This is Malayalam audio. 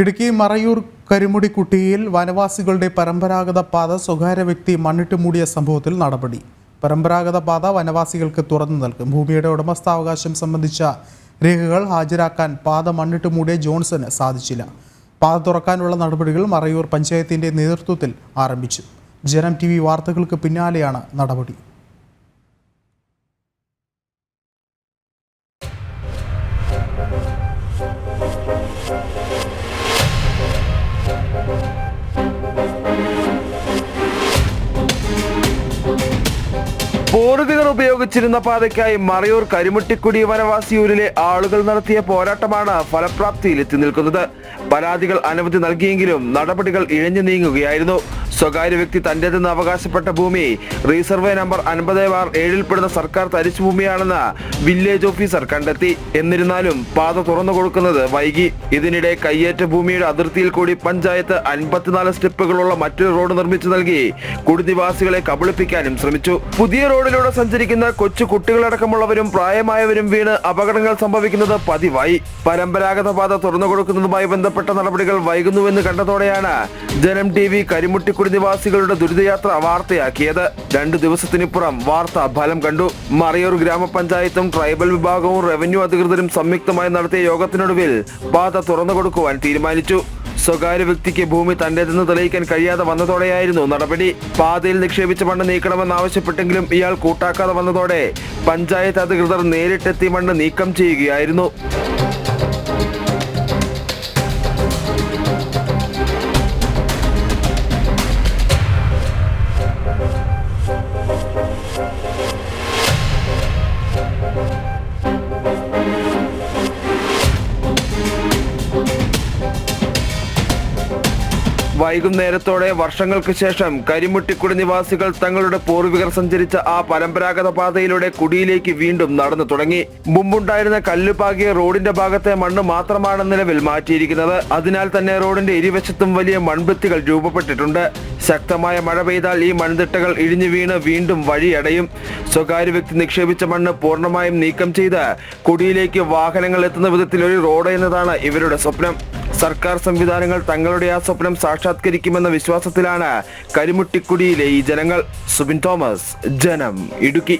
ഇടുക്കി മറയൂർ കരിമുടിക്കുട്ടിയിൽ വനവാസികളുടെ പരമ്പരാഗത പാത സ്വകാര്യ വ്യക്തി മണ്ണിട്ട് മൂടിയ സംഭവത്തിൽ നടപടി. പരമ്പരാഗത പാത വനവാസികൾക്ക് തുറന്നു നൽകും. ഭൂമിയുടെ ഉടമസ്ഥാവകാശം സംബന്ധിച്ച രേഖകൾ ഹാജരാക്കാൻ പാത മണ്ണിട്ട് മൂടിയ ജോൺസന് സാധിച്ചില്ല. പാത തുറക്കാനുള്ള നടപടികൾ മറയൂർ പഞ്ചായത്തിന്റെ നേതൃത്വത്തിൽ ആരംഭിച്ചു. ജനം ടി വാർത്തകൾക്ക് പിന്നാലെയാണ് നടപടി. പൂർവികർ ഉപയോഗിച്ചിരുന്ന പാതയ്ക്കായി മറയൂർ കരിമുട്ടിക്കുടി വനവാസിയൂരിലെ ആളുകൾ നടത്തിയ പോരാട്ടമാണ് ഫലപ്രാപ്തിയിൽ എത്തി നിൽക്കുന്നത്. പരാതികൾ അനവധി നൽകിയെങ്കിലും നടപടികൾ ഇഴഞ്ഞു നീങ്ങുകയായിരുന്നു. സ്വകാര്യ വ്യക്തി തന്റേതെന്ന് അവകാശപ്പെട്ട ഭൂമി. റീസർവേ നമ്പർ അൻപത് ബാർ ഏഴിൽപ്പെടുന്ന സർക്കാർ തരിച്ചു ഭൂമിയാണെന്ന് വില്ലേജ് ഓഫീസർ കണ്ടെത്തി. എന്നിരുന്നാലും പാത തുറന്നു കൊടുക്കുന്നത് വൈകി. ഇതിനിടെ കയ്യേറ്റ ഭൂമിയുടെ അതിർത്തിയിൽ കൂടി പഞ്ചായത്ത് അൻപത്തിനാല് സ്റ്റെപ്പുകളുള്ള മറ്റൊരു റോഡ് നിർമ്മിച്ചു നൽകി. കുടിനിവാസികളെ കബളിപ്പിക്കാനും ശ്രമിച്ചു. പുതിയ റോഡിലൂടെ സഞ്ചരിക്കുന്ന കൊച്ചു കുട്ടികളടക്കമുള്ളവരും പ്രായമായവരും വീണ് അപകടങ്ങൾ സംഭവിക്കുന്നത് പതിവായി. പരമ്പരാഗത പാത തുറന്നു കൊടുക്കുന്നതുമായി ബന്ധപ്പെട്ട നടപടികൾ വൈകുന്നുവെന്ന് കണ്ടതോടെയാണ് ജനം ടി വി കരിമുട്ടിക്കുടി നിവാസികളുടെ ദുരിതയാത്ര വാർത്തയാക്കിയത്. രണ്ടു ദിവസത്തിനിപ്പുറം വാർത്ത ഫലം കണ്ടു. മറയൂർ ഗ്രാമപഞ്ചായത്തും ട്രൈബൽ വിഭാഗവും റവന്യൂ അധികൃതരും സംയുക്തമായി നടത്തിയ യോഗത്തിനൊടുവിൽ പാത തുറന്നു കൊടുക്കുവാൻ തീരുമാനിച്ചു. സ്വകാര്യ വ്യക്തിക്ക് ഭൂമി തന്റേതെന്ന് തെളിയിക്കാൻ കഴിയാതെ വന്നതോടെയായിരുന്നു നടപടി. പാതയിൽ നിക്ഷേപിച്ച മണ്ണ് നീക്കണമെന്നാവശ്യപ്പെട്ടെങ്കിലും ഇയാൾ കൂട്ടാക്കാതെ വന്നതോടെ പഞ്ചായത്ത് അധികൃതർ നേരിട്ടെത്തി മണ്ണ് നീക്കം ചെയ്യുകയായിരുന്നു. Thank you. വൈകുന്നേരത്തോടെ വർഷങ്ങൾക്ക് ശേഷം കരിമുട്ടിക്കുടി നിവാസികൾ തങ്ങളുടെ പൂർവികർ സഞ്ചരിച്ച ആ പരമ്പരാഗത പാതയിലൂടെ കുടിയിലേക്ക് വീണ്ടും നടന്നു തുടങ്ങി. മുമ്പുണ്ടായിരുന്ന കല്ലുപാകിയ റോഡിന്റെ ഭാഗത്തെ മണ്ണ് മാത്രമാണ് നിലവിൽ മാറ്റിയിരിക്കുന്നത്. അതിനാൽ തന്നെ റോഡിന്റെ ഇരുവശത്തും വലിയ മൺഭിത്തികൾ രൂപപ്പെട്ടിട്ടുണ്ട്. ശക്തമായ മഴ പെയ്താൽ ഈ മൺതിട്ടകൾ ഇടിഞ്ഞു വീണ് വീണ്ടും വഴിയടയും. സ്വകാര്യ വ്യക്തി നിക്ഷേപിച്ച മണ്ണ് പൂർണമായും നീക്കം ചെയ്ത് കുടിയിലേക്ക് വാഹനങ്ങൾ എത്തുന്ന വിധത്തിൽ ഒരു റോഡ് എന്നതാണ് ഇവരുടെ സ്വപ്നം. സർക്കാർ സംവിധാനങ്ങൾ തങ്ങളുടെ ആ സ്വപ്നം സാക്ഷാത്കരിക്കുമെന്ന വിശ്വാസത്തിലാണ് കരിമുട്ടിക്കുടിയിലെ ഈ ജനങ്ങൾ. സുബിൻ തോമസ് ജനം ഇടുക്കി.